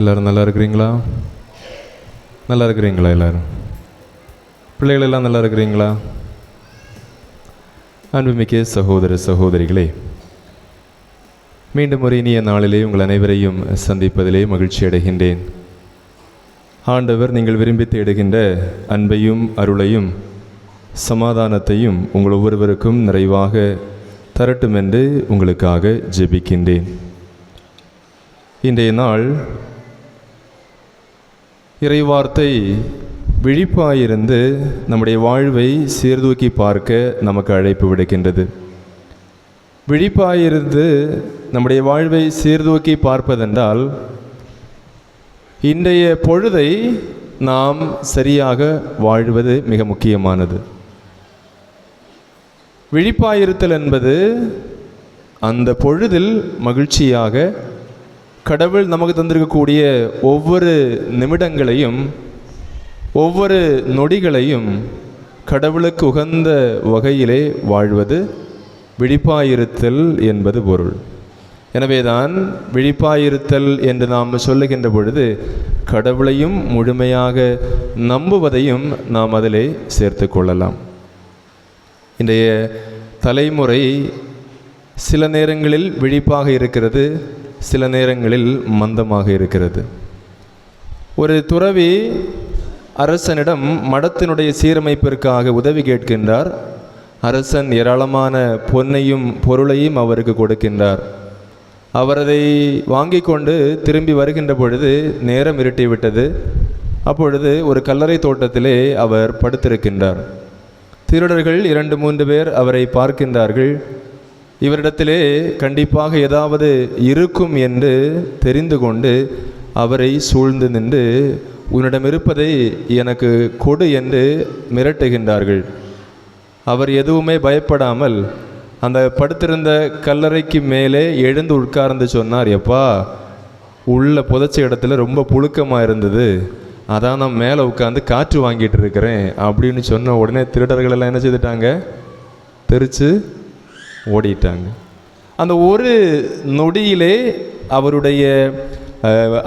எல்லாரும் நல்லா இருக்கிறீங்களா? நல்லா இருக்கிறீங்களா எல்லாரும்? பிள்ளைகள் எல்லாம் நல்லா இருக்கிறீங்களா? அன்புமிக்க சகோதர சகோதரிகளே மீண்டும் ஒரு இனிய நாளிலே உங்கள் அனைவரையும் சந்திப்பதிலே மகிழ்ச்சி அடைகின்றேன். ஆண்டவர் நீங்கள் விரும்பி தேடுகின்ற அன்பையும் அருளையும் சமாதானத்தையும் உங்கள் ஒவ்வொருவருக்கும் நிறைவாக தரட்டும் என்று உங்களுக்காக ஜெபிக்கின்றேன். இன்றைய நாள் இறைவார்த்தை விழிப்பாயிருந்து நம்முடைய வாழ்வை சீர்தூக்கி பார்க்க நமக்கு அழைப்பு விடுக்கின்றது. விழிப்பாயிருந்து நம்முடைய வாழ்வை சீர்தூக்கி பார்ப்பதென்றால் இன்றைய பொழுதை நாம் சரியாக வாழ்வது மிக முக்கியமானது. விழிப்பாயிருத்தல் என்பது அந்த பொழுதில் மகிழ்ச்சியாக கடவுள் நமக்கு தந்திருக்கக்கூடிய ஒவ்வொரு நிமிடங்களையும் ஒவ்வொரு நொடிகளையும் கடவுளுக்கு உகந்த வகையிலே வாழ்வது விழிப்பாயிருத்தல் என்பது பொருள். எனவேதான் விழிப்பாயிருத்தல் என்று நாம் சொல்லுகின்ற பொழுது கடவுளையும் முழுமையாக நம்புவதையும் நாம் அதிலே சேர்த்து கொள்ளலாம். இன்றைய தலைமுறை சில நேரங்களில் விழிப்பாக இருக்கிறது சில நேரங்களில் மந்தமாக இருக்கிறது. ஒரு துறவி அரசனிடம் மடத்தினுடைய சீரமைப்பிற்காக உதவி கேட்கின்றார். அரசன் ஏராளமான பொன்னையும் பொருளையும் அவருக்கு கொடுக்கின்றார். அவர் அதை வாங்கி கொண்டு திரும்பி வருகின்ற பொழுது நேரம் இருட்டிவிட்டது அப்பொழுது ஒரு கல்லறை தோட்டத்திலே அவர் படுத்திருக்கின்றார். திருடர்கள் இரண்டு மூன்று பேர் அவரை பார்க்கின்றார்கள். இவரிடத்திலே கண்டிப்பாக ஏதாவது இருக்கும் என்று தெரிந்து கொண்டு அவரை சூழ்ந்து நின்று உன்னிடம் இருப்பதை எனக்கு கொடு என்று மிரட்டுகின்றார்கள். அவர் எதுவுமே பயப்படாமல் அந்த படுத்திருந்த கல்லறைக்கு மேலே எழுந்து உட்கார்ந்து சொன்னார் எப்பா உள்ள புதைச்ச இடத்துல ரொம்ப புழுக்கமாக இருந்தது. அதான் நான் மேலே உட்காந்து காற்று வாங்கிட்டு இருக்கிறேன் அப்படின்னு சொன்ன உடனே திருடர்கள் எல்லாம் என்ன செய்துட்டாங்க? தெரிச்சு ஓடிட்டாங்க. அந்த ஒரு நொடியிலே அவருடைய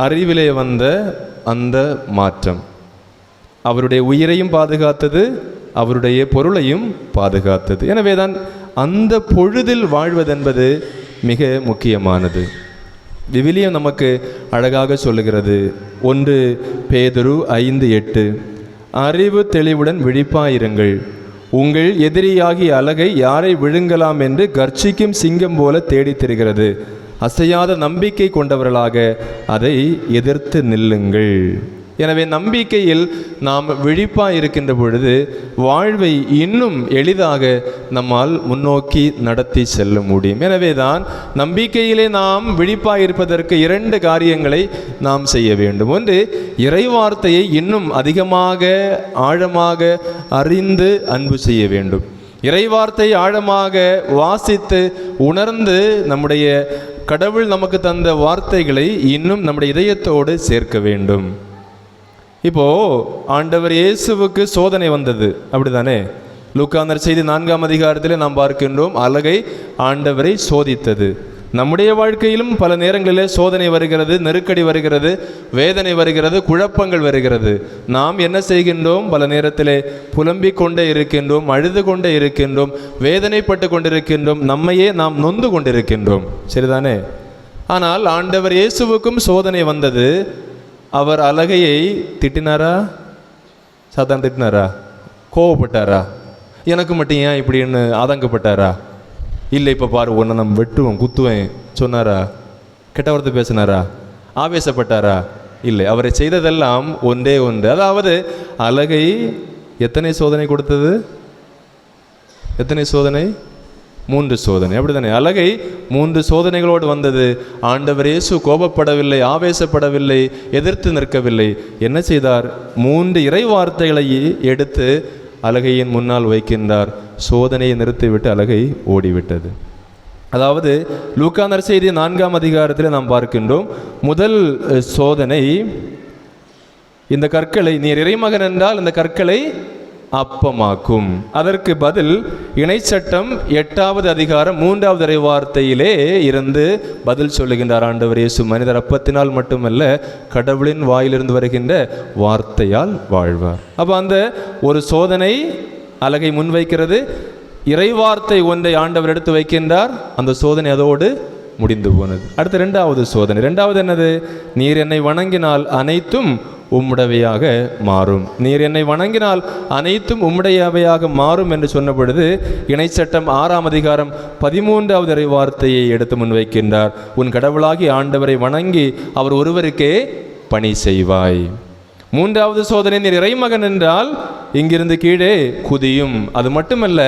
அறிவிலே வந்த அந்த மாற்றம். அவருடைய உயிரையும் பாதுகாத்தது அவருடைய பொருளையும் பாதுகாத்தது. எனவே தான் அந்த பொழுதில் வாழ்வதென்பது மிக முக்கியமானது. விவிலியம் நமக்கு அழகாக சொல்லுகிறது. ஒன்று பேதுரு ஐந்து எட்டு அறிவு தெளிவுடன் விழிப்பாயிருங்கள். உங்கள் எதிரியாகிய அலகை யாரை விழுங்கலாம் என்று கர்ச்சிக்கும் சிங்கம் போல தேடித் திரிகிறது. அசையாத நம்பிக்கை கொண்டவர்களாக அதை எதிர்த்து நில்லுங்கள். எனவே நம்பிக்கையில் நாம் விழிப்பாக இருக்கின்ற பொழுது வாழ்வை இன்னும் எளிதாக நம்மால் முன்னோக்கி நடத்தி செல்ல முடியும். எனவே தான் நம்பிக்கையிலே நாம் விழிப்பாக இருப்பதற்கு இரண்டு காரியங்களை நாம் செய்ய வேண்டும். ஒன்று இறைவார்த்தையை இன்னும் அதிகமாக ஆழமாக அறிந்து அன்பு செய்ய வேண்டும். இறைவார்த்தை ஆழமாக வாசித்து உணர்ந்து நம்முடைய கடவுள் நமக்கு தந்த வார்த்தைகளை இன்னும் நம்முடைய இதயத்தோடு சேர்க்க வேண்டும். இப்போ ஆண்டவர் இயேசுவுக்கு சோதனை வந்தது. அப்படிதானே லூக்காந்தர் செய்தி நான்காம் அதிகாரத்தில் நாம் பார்க்கின்றோம் அழகை ஆண்டவரை சோதித்தது. நம்முடைய வாழ்க்கையிலும் பல நேரங்களிலே சோதனை வருகிறது நெருக்கடி வருகிறது வேதனை வருகிறது குழப்பங்கள் வருகிறது. நாம் என்ன செய்கின்றோம்? பல நேரத்திலே புலம்பிக் கொண்டே இருக்கின்றோம் அழுது கொண்டே இருக்கின்றோம் வேதனைப்பட்டு கொண்டிருக்கின்றோம் நம்மையே நாம் நொந்து கொண்டிருக்கின்றோம். சரிதானே? ஆனால் ஆண்டவர் இயேசுவுக்கும் சோதனை வந்தது அவர் அழகையை திட்டினாரா? சாத்தான் திட்டினாரா? கோவப்பட்டாரா? எனக்கு மட்டும் ஏன் இப்படின்னு ஆதங்கப்பட்டாரா? இல்லை இப்போ பாரு உன்னை நம்ம வெட்டுவோம் குத்துவேன் சொன்னாரா? கெட்ட வார்த்தை பேசினாரா? ஆவேசப்பட்டாரா? இல்லை அவரை செய்ததெல்லாம் ஒன்றே ஒன்று. அதாவது அழகை எத்தனை சோதனை கொடுத்தது? எத்தனை சோதனை? மூன்று சோதனை. அப்படிதானே அழகை மூன்று சோதனைகளோடு வந்தது. ஆண்டவர் இயேசு கோபப்படவில்லை ஆவேசப்படவில்லை எதிர்த்து நிற்கவில்லை. என்ன செய்தார்? மூன்று இறை வார்த்தைகளை எடுத்து அழகையின் முன்னால் வைக்கின்றார். சோதனையை நிறுத்திவிட்டு அழகை ஓடிவிட்டது. அதாவது லூக்கா நற்செய்தி நான்காம் அதிகாரத்தில் நாம் பார்க்கின்றோம். முதல் சோதனை இந்த கற்களை நீர் இறைமகன் என்றால் இந்த கற்களை அப்பமாக்கும். அதற்கு பதில் இணைச்சட்டம் எட்டாவது அதிகாரம் மூன்றாவது இறை வார்த்தையிலே இருந்து பதில் சொல்லுகின்றார் ஆண்டவர் இயேசு. மனிதர் அப்பத்தினால் மட்டுமல்ல கடவுளின் வாயிலிருந்து வருகின்ற வார்த்தையால் வாழ்வார். அப்போ அந்த ஒரு சோதனை அழகை முன்வைக்கிறது. இறைவார்த்தை ஒன்றை ஆண்டவர் எடுத்து வைக்கின்றார். அந்த சோதனை அதோடு முடிந்து போனது. அடுத்து ரெண்டாவது சோதனை. ரெண்டாவது என்னது? நீர் என்னை வணங்கினால் அனைத்தும் உம்முடவையாக மாறும். நீர் என்னை வணங்கினால் அனைத்தும் உம்முடையவையாக மாறும் என்று சொன்ன பொழுது இணைச்சட்டம் ஆறாம் அதிகாரம் பதிமூன்றாவது இறைவார்த்தையை எடுத்து முன்வைக்கின்றார். உன் கடவுளாகி ஆண்டவரை வணங்கி அவர் ஒருவருக்கே பணி செய்வாய். மூன்றாவது சோதனை நீர் இறைமகன் என்றால் இங்கிருந்து கீழே குதியும். அது மட்டுமல்ல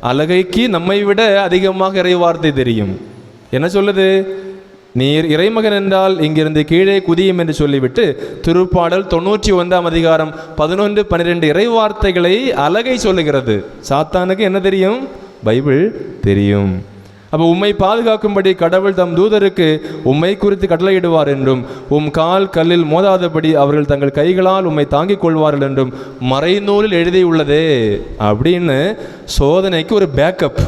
அழகைக்கு நம்மை விட அதிகமாக இறைவார்த்தை தெரியும். என்ன சொல்லுது? நீர் இறைமகன் என்றால் இங்கிருந்து கீழே குதியும் என்று சொல்லிவிட்டு திருப்பாடல் தொண்ணூற்றி ஒன்றாம் அதிகாரம் பதினொன்று பன்னிரெண்டு இறைவார்த்தைகளை அழகை சொல்லுகிறது. சாத்தானுக்கு என்ன தெரியும்? பைபிள் தெரியும். அப்போ உம்மை பாதுகாக்கும்படி கடவுள் தம் தூதருக்கு உம்மை குறித்து கட்டளையிடுவார் என்றும் உம் கால் கல்லில் மோதாதபடி அவர்கள் தங்கள் கைகளால் உம்மை தாங்கிக் கொள்வார்கள் என்றும் மறைநூலில் எழுதியுள்ளதே அப்படின்னு சோதனைக்கு ஒரு பேக்கப்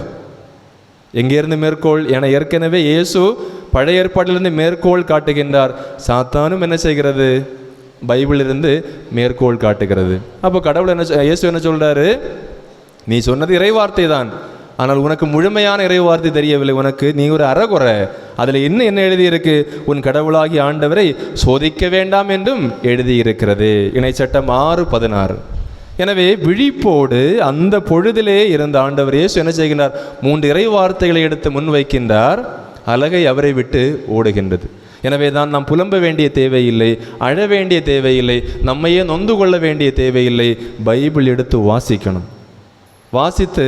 எங்கேருந்து மேற்கோள் என ஏற்கனவே இயேசு பழைய ஏற்பாட்டிலிருந்து மேற்கோள் காட்டுகின்றார். சாத்தானும் என்ன செய்கிறது? பைபிளிலிருந்து மேற்கோள் காட்டுகிறது. அப்போ கடவுள் என்ன இயேசு என்ன சொல்கிறாரு நீ சொன்னது இறைவார்த்தை தான். ஆனால் உனக்கு முழுமையான இறைவார்த்தை தெரியவில்லை. உனக்கு நீ ஒரு அறகுறை. அதில் இன்னும் என்ன எழுதியிருக்கு? உன் கடவுளாகி ஆண்டவரை சோதிக்க வேண்டாம் என்றும் எழுதியிருக்கிறது. இணைச்சட்டம் ஆறு பதினாறு. எனவே விழிப்போடு அந்த பொழுதிலே இருந்த ஆண்டவர் இயேசு என்ன செய்கின்றார்? மூன்று இறை வார்த்தைகளை எடுத்து முன்வைக்கின்றார் அழகை அவரை விட்டு ஓடுகின்றது. எனவே தான் நாம் புலம்ப வேண்டிய தேவையில்லை அழ வேண்டிய தேவையில்லை நம்மையே நொந்து கொள்ள வேண்டிய தேவையில்லை பைபிள் எடுத்து வாசிக்கணும். வாசித்து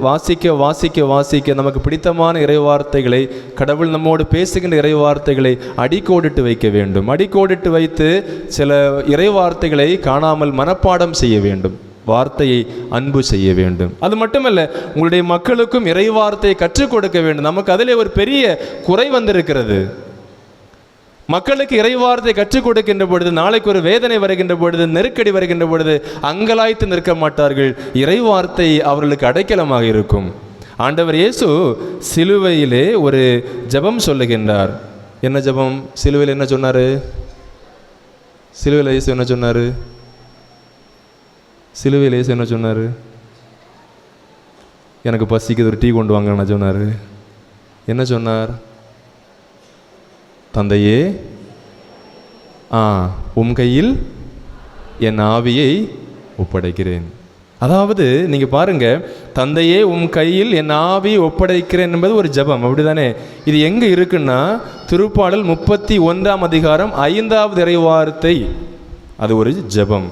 வாசிக்க வாசிக்க வாசிக்க நமக்கு பிடித்தமான இறைவார்த்தைகளை கடவுள் நம்மோடு பேசுகின்ற இறைவார்த்தைகளை அடிக்கோடிட்டு வைக்க வேண்டும். அடிக்கோடிட்டு வைத்து சில இறைவார்த்தைகளை காணாமல் மனப்பாடம் செய்ய வேண்டும். வார்த்தையை அன்பு செய்ய வேண்டும். அது மட்டுமல்ல உங்களுடைய மக்களுக்கும் இறைவார்த்தையை கற்றுக் கொடுக்க வேண்டும். நமக்கு அதிலே ஒரு பெரிய குறை வந்திருக்கிறது. மக்களுக்கு இறைவார்த்தை கற்றுக் கொடுக்கின்ற பொழுது நாளைக்கு ஒரு வேதனை வருகின்ற பொழுது நெருக்கடி வருகின்ற பொழுது அங்கலாய்த்து நிற்க மாட்டார்கள். இறைவார்த்தை அவர்களுக்கு அடைக்கலமாக இருக்கும். ஆண்டவர் இயேசு சிலுவையிலே ஒரு ஜெபம் சொல்லுகின்றார். என்ன ஜெபம்? சிலுவையில் என்ன சொன்னார்? சிலுவையில் இயேசு என்ன சொன்னார்? சிலுவையில் இயேசு என்ன சொன்னார்? எனக்கு பசிக்குது ஒரு டீ கொண்டு வாங்க என்ன சொன்னார். என்ன சொன்னார்? தந்தையே ஆ உம் கையில் என் ஆவியை ஒப்படைக்கிறேன். அதாவது நீங்கள் பாருங்கள் தந்தையே உம் கையில் என் ஆவியை ஒப்படைக்கிறேன் என்பது ஒரு ஜெபம். அப்படிதானே? இது எங்கே இருக்குன்னா திருப்பாடல் முப்பத்தி ஒன்றாம் அதிகாரம் ஐந்தாவது இறைவார்த்தை. அது ஒரு ஜெபம்.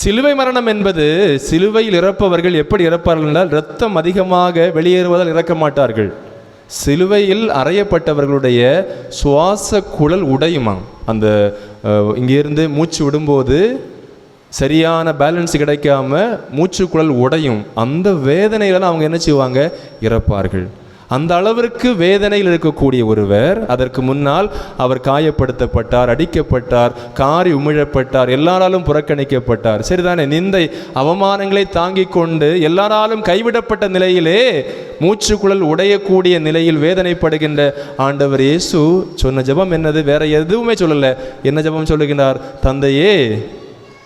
சிலுவை மரணம் என்பது சிலுவையில் இறப்பவர்கள் எப்படி இறப்பார்கள் என்றால் ரத்தம் அதிகமாக வெளியேறுவதால் இறக்க மாட்டார்கள். சிலுவையில் அறையப்பட்டவர்களுடைய சுவாச குழல் உடையுமா அந்த இங்கேருந்து இங்கிருந்து மூச்சு விடும்போது சரியான பேலன்ஸ் கிடைக்காம மூச்சுக்குழல் உடையும். அந்த வேதனையில அவங்க என்ன செய்வாங்க? இறப்பார்கள். அந்த அளவிற்கு வேதனையில் இருக்கக்கூடிய ஒருவர் அதற்கு முன்னால் அவர் காயப்படுத்தப்பட்டார் அடிக்கப்பட்டார் காரி உமிழப்பட்டார் எல்லாராலும் புறக்கணிக்கப்பட்டார். சரிதானே? நிந்தை அவமானங்களை தாங்கிக் கொண்டு எல்லாராலும் கைவிடப்பட்ட நிலையிலே மூச்சுக்குழல் உடையக்கூடிய நிலையில் வேதனைப்படுகின்ற ஆண்டவர் இயேசு சொன்ன ஜெபம் என்னது? வேற எதுவுமே சொல்லலை. என்ன ஜெபம் சொல்லுகின்றார்? தந்தையே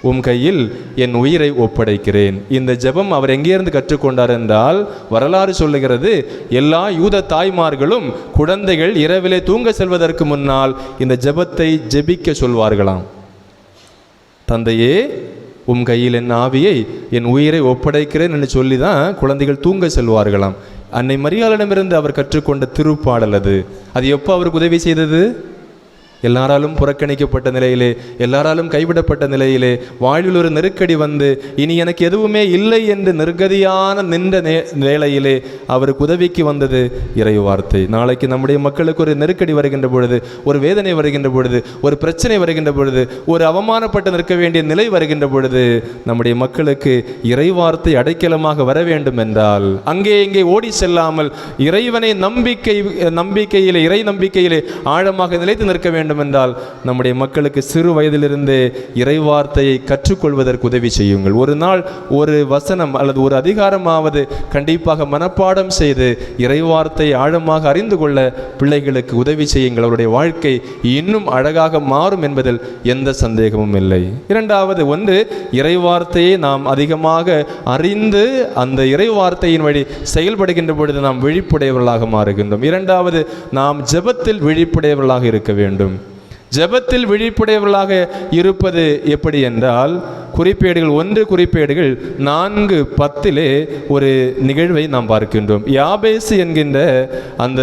உம் கையில் என் உயிரை ஒப்படைக்கிறேன். இந்த ஜெபம் அவர் எங்கேருந்து கற்றுக்கொண்டார் என்றால் வரலாறு சொல்லுகிறது எல்லா யூத தாய்மார்களும் குழந்தைகள் இரவிலே தூங்க செல்வதற்கு முன்னால் இந்த ஜெபத்தை ஜெபிக்க சொல்வார்களாம். தந்தையே உம் கையில் என் ஆவியை என் உயிரை ஒப்படைக்கிறேன் என்று சொல்லி தான் குழந்தைகள் தூங்க செல்வார்களாம். அன்னை மரியாளிடமிருந்து அவர் கற்றுக்கொண்ட திருப்பாடல் அது. அது எப்போ அவருக்கு உதவி செய்தது? எல்லாராலும் புறக்கணிக்கப்பட்ட நிலையிலே எல்லாராலும் கைவிடப்பட்ட நிலையிலே வாழ்வில் ஒரு நெருக்கடி வந்து இனி எனக்கு எதுவுமே இல்லை என்று நிர்கதியான நின்ற நே வேளையிலே அவருக்கு உதவிக்கு வந்தது இறை வார்த்தை நாளைக்கு நம்முடைய மக்களுக்கு ஒரு நெருக்கடி வருகின்ற பொழுது ஒரு வேதனை வருகின்ற பொழுது ஒரு பிரச்சனை வருகின்ற பொழுது ஒரு அவமானப்பட்டு நிற்க வேண்டிய நிலை வருகின்ற பொழுது நம்முடைய மக்களுக்கு இறை வார்த்தை அடைக்கலமாக வர வேண்டும் என்றால் அங்கே இங்கே ஓடி செல்லாமல் இறைவனை நம்பிக்கை நம்பிக்கையிலே இறை நம்பிக்கையிலே ஆழமாக நிலைத்து நிற்க வேண்டும் வேண்டுமென்றால் நம்முடைய மக்களுக்கு சிறு வயதிலிருந்தே இறைவார்த்தையை கற்றுக்கொள்வதற்கு உதவி செய்யுங்கள். ஒரு நாள் ஒரு வசனம் அல்லது ஒரு அதிகாரமாவது கண்டிப்பாக மனப்பாடம் செய்து இறைவார்த்தை ஆழமாக அறிந்து கொள்ள பிள்ளைகளுக்கு உதவி செய்யுங்கள். அவருடைய வாழ்க்கை இன்னும் அழகாக மாறும் என்பதில் எந்த சந்தேகமும் இல்லை. இரண்டாவது ஒன்று இறைவார்த்தையை நாம் அதிகமாக அறிந்து அந்த இறைவார்த்தையின் வழி செயல்படுகின்ற பொழுது நாம் விழிப்புடையவர்களாக மாறுகின்றோம். இரண்டாவது நாம் ஜெபத்தில் விழிப்புடையவர்களாக இருக்க வேண்டும். ஜெபத்தில் விழிப்புடையவர்களாக இருப்பது எப்படி என்றால் குறிப்பேடுகள் ஒன்று குறிப்பேடுகள் நான்கு பத்திலே ஒரு நிகழ்வை நாம் பார்க்கின்றோம். யாபேசு என்கின்ற அந்த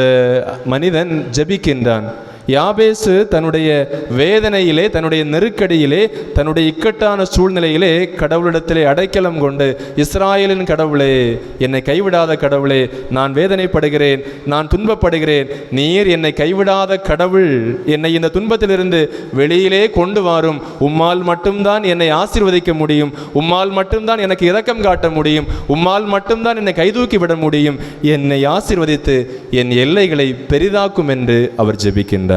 மனிதன் ஜெபிக்கின்றான். யாபேசு தன்னுடைய வேதனையிலே தன்னுடைய நெருக்கடியிலே தன்னுடைய இக்கட்டான சூழ்நிலையிலே கடவுளிடத்திலே அடைக்கலம் கொண்டு இஸ்ராயலின் கடவுளே என்னை கைவிடாத கடவுளே நான் வேதனைப்படுகிறேன் நான் துன்பப்படுகிறேன் நீர் என்னை கைவிடாத கடவுள் என்னை இந்த துன்பத்திலிருந்து வெளியிலே கொண்டு வாரும் உம்மால் மட்டும்தான் என்னை ஆசீர்வதிக்க முடியும் உம்மால் மட்டும்தான் எனக்கு இரக்கம் காட்ட முடியும் உம்மால் மட்டும்தான் என்னை கைதூக்கி விட முடியும் என்னை ஆசீர்வதித்து என் எல்லைகளை பெரிதாக்கும் என்று அவர் ஜெபிக்கின்றார்.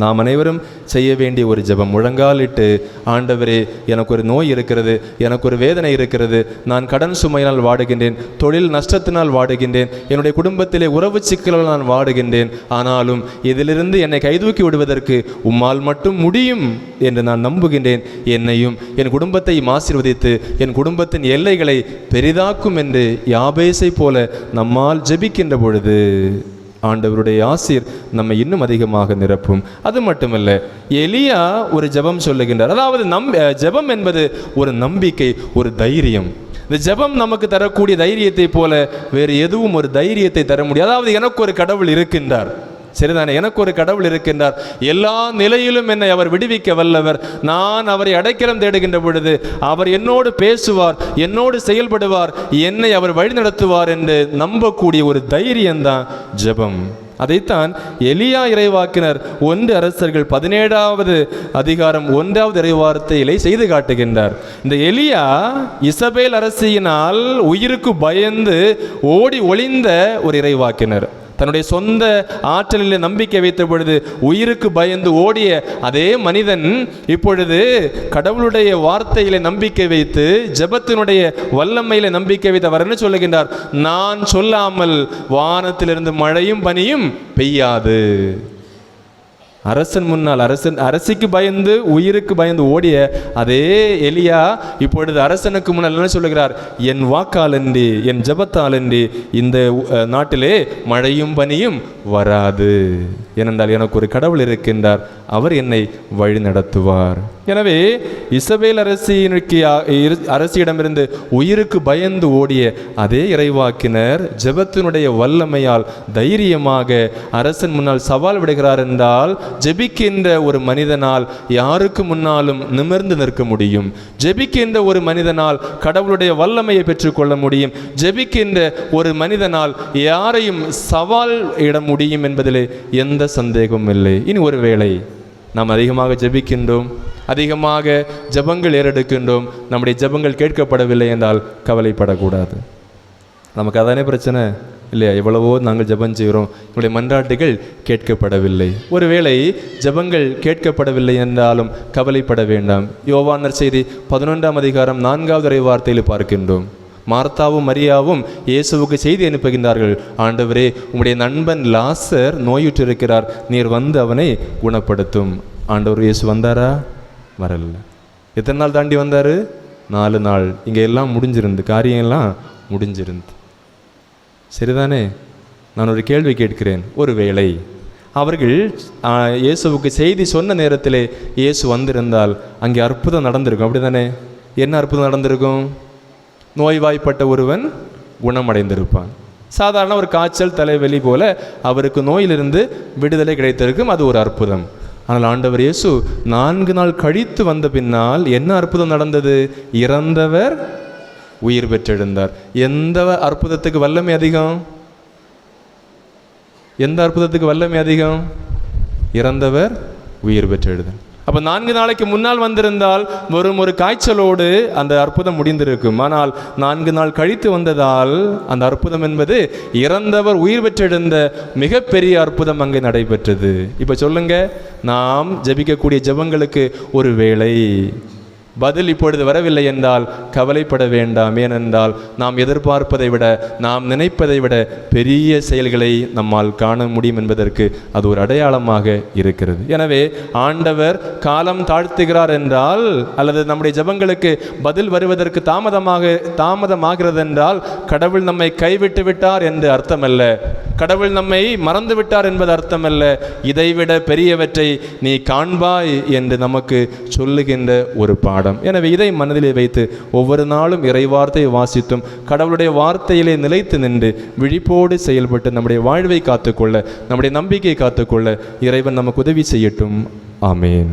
நாம் அனைவரும் செய்ய வேண்டிய ஒரு ஜெபம். முழங்காலிட்டு ஆண்டவரே எனக்கு ஒரு நோய் இருக்கிறது எனக்கு ஒரு வேதனை இருக்கிறது. நான் கடன் சுமையினால் வாடுகின்றேன் தொழில் நஷ்டத்தினால் வாடுகின்றேன் என்னுடைய குடும்பத்திலே உறவு சிக்கலால் நான் வாடுகின்றேன். ஆனாலும் இதிலிருந்து என்னை கைதூக்கி விடுவதற்கு உம்மால் மட்டும் முடியும் என்று நான் நம்புகின்றேன். என்னையும் என் குடும்பத்தையும் ஆசீர்வதித்து என் குடும்பத்தின் எல்லைகளை பெரிதாக்கும் என்று யாபேசை போல நம்மால் ஜெபிக்கின்ற பொழுது ஆண்டவருடைய ஆசீர் நம்மை இன்னும் அதிகமாக நிரப்பும். அது மட்டுமல்ல எலியா ஒரு ஜெபம் சொல்லுகின்றார். அதாவது நம் ஜபம் ஜெபம் என்பது ஒரு நம்பிக்கை ஒரு தைரியம். இந்த ஜெபம் நமக்கு தரக்கூடிய தைரியத்தை போல வேறு எதுவும் ஒரு தைரியத்தை தர முடியாது. அதாவது எனக்கு ஒரு கடவுள் இருக்கின்றார். சரிதானே? எனக்கு ஒரு கடவுள் இருக்கின்றார். எல்லா நிலையிலும் என்னை அவர் விடுவிக்க வல்லவர். நான் அவரை அடைக்கலம் தேடுகின்ற பொழுது அவர் என்னோடு பேசுவார் என்னோடு செயல்படுவார் என்னை அவர் வழிநடத்துவார் என்று நம்பக்கூடிய ஒரு தைரியம்தான் ஜெபம். அதைத்தான் எலியா இறைவாக்கினர் ஒன்று அரசர்கள் பதினேழாவது அதிகாரம் ஒன்றாவது இறைவார்த்தையிலே செய்து காட்டுகின்றார். இந்த எலியா இசபேல் அரசியினால் உயிருக்கு பயந்து ஓடி ஒளிந்த ஒரு இறைவாக்கினர். தன்னுடைய சொந்த ஆற்றலில் நம்பிக்கை வைத்த பொழுது உயிருக்கு பயந்து ஓடிய அதே மனிதன் இப்பொழுது கடவுளுடைய வார்த்தையில நம்பிக்கை வைத்து ஜெபத்தினுடைய வல்லமையில நம்பிக்கை வைத்து அவர் என்ன சொல்லுகின்றார்? நான் சொல்லாமல் வானத்திலிருந்து மழையும் பனியும் பெய்யாது. அரசன் முன்னால் அரசன் அரசிக்கு பயந்து உயிருக்கு பயந்து ஓடிய அதே எலியா இப்பொழுது அரசனுக்கு முன்னால் என்ன சொல்லுகிறார்? என் வாக்காலன்றி என் ஜபத்தாலன்றி இந்த நாட்டிலே மழையும் பனியும் வராது. ஏனென்றால் எனக்கு ஒரு கடவுள் இருக்கின்றார். அவர் என்னை வழி நடத்துவார் எனவே இசபேல் அரசினுக்கு இரு- அரசியிடமிருந்து உயிருக்கு பயந்து ஓடிய அதே இறைவாக்கினர் ஜெபத்தினுடைய வல்லமையால் தைரியமாக அரசன் முன்னால் சவால் விடுகிறார் என்றால் ஜெபிக்கின்ற ஒரு மனிதனால் யாருக்கு முன்னாலும் நிமிர்ந்து நிற்க முடியும். ஜெபிக்கின்ற ஒரு மனிதனால் கடவுளுடைய வல்லமையை பெற்றுக்கொள்ள முடியும். ஜெபிக்கின்ற ஒரு மனிதனால் யாரையும் சவால் இட முடியும் என்பதிலே எந்த சந்தேகமும் இல்லை. இனி ஒருவேளை நாம் அதிகமாக ஜெபிக்கின்றோம் அதிகமாக ஜெபங்கள் ஏறெடுக்கின்றோம். நம்முடைய ஜெபங்கள் கேட்கப்படவில்லை என்றால் கவலைப்படக்கூடாது. நமக்கு அதானே பிரச்சனை? இல்லையா? எவ்வளவோ நாங்கள் ஜெபம் செய்கிறோம். நம்முடைய மன்றாட்டுகள் கேட்கப்படவில்லை. ஒருவேளை ஜெபங்கள் கேட்கப்படவில்லை என்றாலும் கவலைப்பட வேண்டாம். யோவானர் செய்தி பதினொன்றாம் அதிகாரம் நான்காவது இறை வார்த்தையில் பார்க்கின்றோம். மார்த்தாவும் மரியாவும் இயேசுவுக்கு செய்தி அனுப்புகின்றார்கள். ஆண்டவரே உம்முடைய நண்பன் லாசர் நோயுற்றிருக்கிறார். நீர் வந்து அவனை குணப்படுத்தும். ஆண்டவர் இயேசு வந்தாரா? வரல. எத்தனை நாள் தாண்டி வந்தார்? நாலு நாள். இங்கே எல்லாம் முடிஞ்சிருந்து காரியம் எல்லாம் முடிஞ்சிருந்து. சரிதானே? நான் ஒரு கேள்வி கேட்கிறேன். ஒரு வேளை அவர்கள் இயேசுவுக்கு செய்தி சொன்ன நேரத்தில் இயேசு வந்திருந்தால் அங்கே அற்புதம் நடந்திருக்கும். அப்படிதானே? என்ன அற்புதம் நடந்திருக்கும்? நோய்வாய்ப்பட்ட ஒருவன் குணமடைந்திருப்பான். சாதாரண ஒரு காய்ச்சல் தலைவலி போல அவருக்கு நோயிலிருந்து விடுதலை கிடைத்திருக்கும். அது ஒரு அற்புதம். ஆனால் ஆண்டவர் இயேசு நான்கு நாள் கழித்து வந்த பின்னால் என்ன அற்புதம் நடந்தது? இறந்தவர் உயிர் பெற்றெழுந்தார். எந்த அற்புதத்துக்கு வல்லமை அதிகம்? எந்த அற்புதத்துக்கு வல்லமை அதிகம்? இறந்தவர் உயிர் பெற்றெழுதல் அப்போ நான்கு நாளைக்கு முன்னால் வந்திருந்தால் வெறும் ஒரு காய்ச்சலோடு அந்த அற்புதம் முடிந்திருக்கும். ஆனால் நான்கு நாள் கழித்து வந்ததால் அந்த அற்புதம் என்பது இறந்தவர் உயிர் பெற்றெழுந்த மிகப்பெரிய அற்புதம் அங்கே நடைபெற்றது. இப்போ சொல்லுங்க நாம் ஜெபிக்கக்கூடிய ஜெபங்களுக்கு ஒரு வேலை பதில் இப்பொழுது வரவில்லை என்றால் கவலைப்பட வேண்டாம். ஏனென்றால் நாம் எதிர்பார்ப்பதை விட நாம் நினைப்பதை விட பெரிய செயல்களை நம்மால் காண முடியும் என்பதற்கு அது ஒரு அடையாளமாக இருக்கிறது. எனவே ஆண்டவர் காலம் தாழ்த்துகிறார் என்றால் அல்லது நம்முடைய ஜெபங்களுக்கு பதில் வருவதற்கு தாமதமாக தாமதமாகிறது என்றால் கடவுள் நம்மை கைவிட்டு விட்டார் என்று அர்த்தமல்ல. கடவுள் நம்மை மறந்து விட்டார் என்பது அர்த்தமல்ல. இதைவிட பெரியவற்றை நீ காண்பாய் என்று நமக்கு சொல்லுகின்ற ஒரு பாடம் பாடம். எனவே இதை மனதிலே வைத்து ஒவ்வொரு நாளும் இறைவார்த்தையை வாசித்தும் கடவுளுடைய வார்த்தையிலே நிலைத்து நின்று விழிப்போடு செயல்பட்டு நம்முடைய வாழ்வை காத்துக்கொள்ள நம்முடைய நம்பிக்கையை காத்துக்கொள்ள இறைவன் நமக்கு உதவி செய்யட்டும். ஆமேன்.